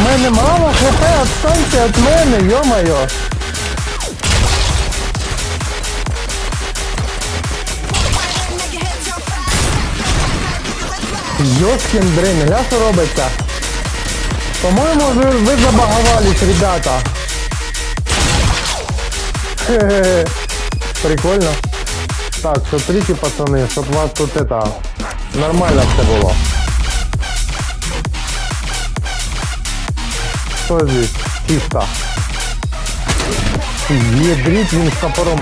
мене мало хп, отстаньте від мене, йо-моє. Йоскін дрин, гля що робиться? По-моєму, ви, ви забаговались, ребята. Хе-хе-хе. Прикольно. Так, смотрите, пацаны, щоб у вас тут это нормально все було. Що здесь? Чисто. Єдріть він з топором.